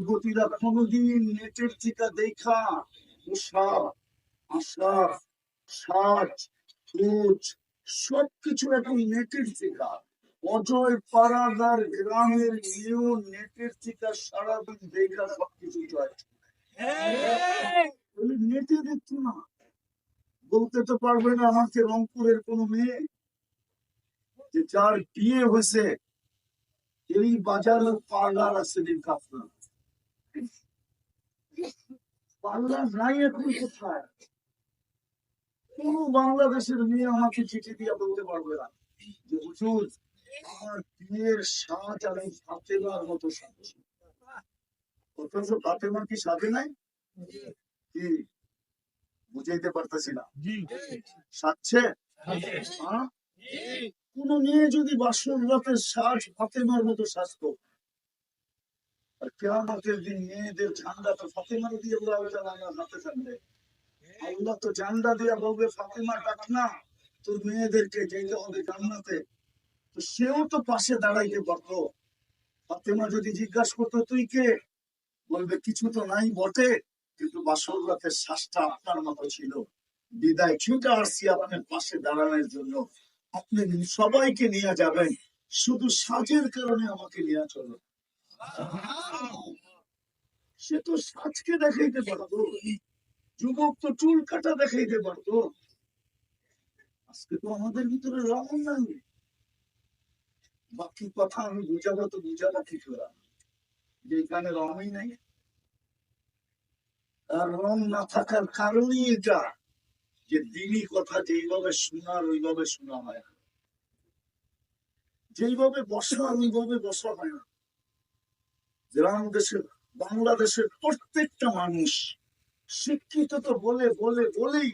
যুবতীরা কোনোদিন নেটের টিকা দেখা। আশাক সাজ খোঁজ সবকিছু এখন নেটের টিকা। অজয় পাড়াদার গ্রামের নেটের টিকা সারাদিন দেখা সবকিছু জয়। নেটে দেখতো না? বলতে তো পারবে না আমাকে রংপুরের কোনো মেয়ে যে যার বিয়ে হয়েছে। এই বাজারে পার্লার আছে দিন কাপড় এখন কোথায়? কোন বাংলাদেশের মেয়ে আমাকে চিঠি দিয়ে বলতে পারবে না। যে হুজুর আমার বিয়ের সাজ আমি ফাতেমার মতো সাজছি অথচ ফাতেমা কি সাজে নাই? কি? বুঝাইতে পারতেছি না। সাজছে? হ্যাঁ? কোন মেয়ে যদি বাসর রাতের সাজ ফাতেমার মতো সাজতো আর কেয়ামতের দিন মেয়েদের ঝান্ডা তো ফাতেমার দিয়ে আমার হাতে থাকবে। আল্লাহ তো ঝান্ডা দিয়ে বলবে, ফাতেমা, ডাক না, তোর মেয়েদেরকে যেতে হবে জান্নাতে। তো সেও তো পাশে দাঁড়াইতে পারতো। ফাতেমা যদি জিজ্ঞাসা করতো, তুই কে? বলবে, কিছু তো নাই বটে, কিন্তু বাসর রাতের শ্বাসটা আপনার মতো ছিল। বিদায় ছুটে আসছি আপনার পাশে দাঁড়ানোর জন্য। আপনি সবাইকে নিয়ে যাবেন। শুধু সাজের কারণে আমাকে নিয়ে চলো। সে তো সাজকে দেখাইতে পারতো। যুবক তো চুল কাটা দেখাইতে পারতো। আজকে তো আমাদের ভিতরে রং নাই। বাকি কথা আমি বুঝাবো তো বুঝাবো কি করে? যে এখানে রঙই নাই। আর রং না থাকার কারণই এটা, যে দিনই কথা যেইভাবে শোনার, ওইভাবে শোনা হয় না। যেইভাবে বসা ওইভাবে বসা হয় না। গ্রাম দেশের বাংলাদেশের প্রত্যেকটা মানুষ শিক্ষিত তো বলে বলে বলেই